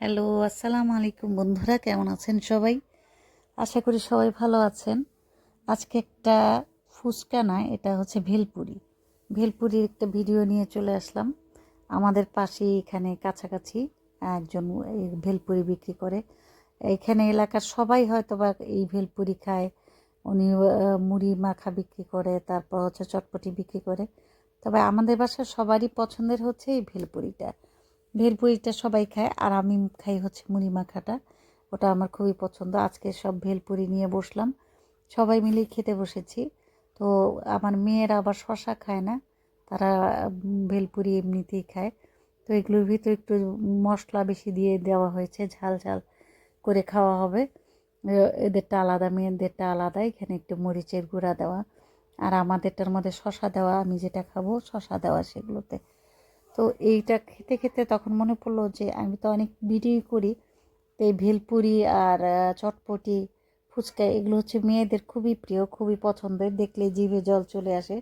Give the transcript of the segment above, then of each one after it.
Hello, আসসালামু আলাইকুম বন্ধুরা, কেমন আছেন সবাই? আশা করি সবাই ভালো আছেন। আজকে একটা ফুচকা নয় এটা হচ্ছে ভেলপুরি। ভেলপুরির একটা ভিডিও নিয়ে চলে আসলাম। আমাদের পাশে এখানে কাছাকাছি একজন এই ভেলপুরি বিক্রি করে। এইখানে এলাকার সবাই হয়তো বা এই ভেলপুরি খায়। উনি মুড়ি মাখা বিক্রি করে, তারপর হচ্ছে চটপটি বিক্রি করে। তবে আমাদের বাসার সবারই পছন্দের হচ্ছে এই ভেলপুরিটা। ভেলপুরিটা সবাই খায়, আর আমি খাই হচ্ছে মুড়ি মাখাটা। ওটা আমার খুবই পছন্দ। আজকে সব ভেলপুরি নিয়ে বসলাম। সবাই মিলেই খেতে বসেছি। তো আমার মেয়েরা আবার শশা খায় না, তারা ভেলপুরি এমনিতেই খায়। তো এগুলোর ভিতরে একটু মশলা বেশি দিয়ে দেওয়া হয়েছে, ঝাল ঝাল করে খাওয়া হবে। এদেরটা আলাদা, মেয়েদেরটা আলাদা, এখানে একটু মরিচের গুঁড়া দেওয়া। আর আমাদেরটার মধ্যে শশা দেওয়া, আমি যেটা খাব শশা দেওয়া সেগুলোতে। তো এইটা খেতে খেতে তখন মনে পড়ল যে আমি তো অনেক ভিডিও করি। তো এই ভেলপুরি আর চটপটি, ফুচকা এগুলো হচ্ছে মেয়েদের খুবই প্রিয়, খুবই পছন্দের। দেখলে জিভে জল চলে আসে।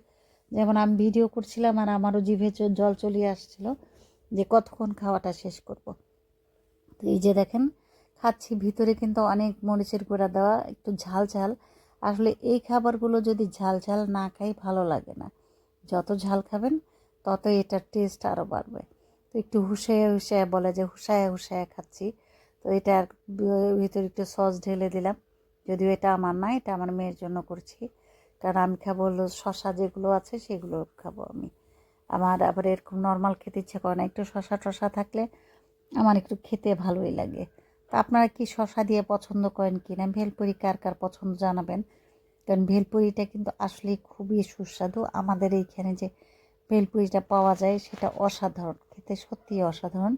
যেমন আমি ভিডিও করছিলাম আর আমারও জিভে জল চলে আসছিল যে কতক্ষণ খাওয়াটা শেষ করব। তো এই যে দেখেন, খাচ্ছি ভিতরে কিন্তু অনেক মরিচের গুঁড়া দেওয়া, একটু ঝাল ঝাল। আসলে এই খাবারগুলো যদি ঝাল ঝাল না খাই ভালো লাগে না। যত ঝাল খাবেন তত এটার টেস্ট আরও বাড়বে। তো একটু হুসায়া হুসায়া বলে যে হুসায়া হুসায়া খাচ্ছি। তো এটার ভিতরে একটু সস ঢেলে দিলাম। যদিও এটা আমার না, এটা আমার মেয়ের জন্য করছি। কারণ আমি খাব হলো শশা যেগুলো আছে সেগুলো খাব আমি। আমার আবার এরকম নর্মাল খেতে ইচ্ছে করে না। একটু শশা টশা থাকলে আমার একটু খেতে ভালোই লাগে। তা আপনারা কি শশা দিয়ে পছন্দ করেন কি না ভেলপুরি কার কার পছন্দ জানাবেন। কারণ ভেলপুরিটা কিন্তু আসলেই খুবই সুস্বাদু। আমাদের এইখানে যে ভেলপুরিটা পাওয়া যায় সেটা অসাধারণ, খেতে সত্যিই অসাধারণ।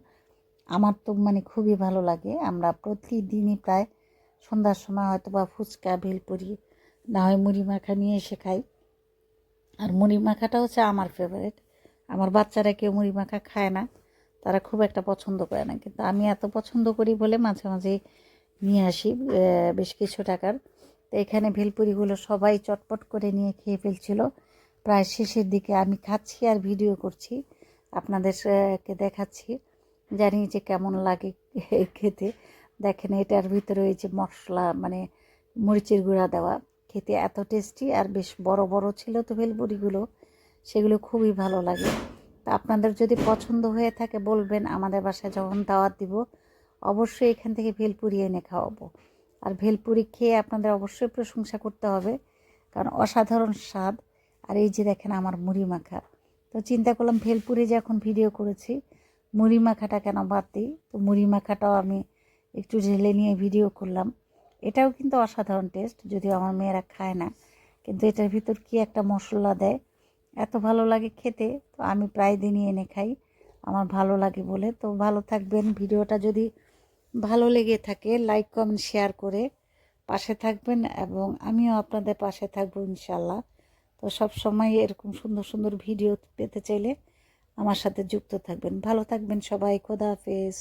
আমার তো মানে খুবই ভালো লাগে। আমরা প্রতিদিনই প্রায় সন্ধ্যার সময় হয়তো বা ফুচকা, ভেলপুরি, না হয় মুড়ি মাখা নিয়ে এসে খাই। আর মুড়ি মাখাটা হচ্ছে আমার ফেভারিট আমার বাচ্চারা কেউ মুড়ি মাখা খায় না, তারা খুব একটা পছন্দ করে না। কিন্তু আমি এত পছন্দ করি বলে মাঝে মাঝে নিয়ে আসি বেশ কিছু টাকার। তো এখানে ভেলপুরিগুলো সবাই চটপট করে নিয়ে খেয়ে ফেলছিল। প্রায় শেষের দিকে আমি খাচ্ছি আর ভিডিও করছি, আপনাদেরকে দেখাচ্ছি। জানি যে কেমন লাগে খেতে। দেখেন এটার ভিতরে ওই যে মশলা মানে মরিচের গুঁড়া দেওয়া। খেতে এত টেস্টি আর বেশ বড় বড় ছিল তো ভেলপুরিগুলো, সেগুলো খুবই ভালো লাগে। তা আপনাদের যদি পছন্দ হয়ে থাকে বলবেন, আমাদের বাসায় যখন দাওয়াত দিব, অবশ্যই এখান থেকে ভেলপুরি এনে খাওয়াবো। আর ভেলপুরি খেয়ে আপনাদের অবশ্যই প্রশংসা করতে হবে, কারণ অসাধারণ স্বাদ। আর এই যে দেখেন আমার মুড়ি মাখা। তো চিন্তা করলাম ভেলপুরে যে এখন ভিডিও করেছি, মুড়ি মাখাটা কেন বাদ দিই? তো মুড়ি মাখাটাও আমি একটু ঢেলে নিয়ে ভিডিও করলাম। এটাও কিন্তু অসাধারণ টেস্ট, যদিও আমার মেয়েরা খায় না। কিন্তু এটার ভিতর কি একটা মশলা দেয়? এত ভালো লাগে খেতে, তো আমি প্রায় দিনই এনে খাই। আমার ভালো লাগে বলে। তো ভালো থাকবেন। ভিডিওটা যদি ভালো লেগে থাকে, লাইক, কমেন্ট, শেয়ার করে পাশে থাকবেন এবং আমিও আপনাদের পাশে থাকব ইনশাল্লাহ। তো সব সময় এরকম সুন্দর সুন্দর ভিডিও পেতে চাইলে আমার সাথে যুক্ত থাকবেন। ভালো থাকবেন সবাই, খোদা হাফেজ।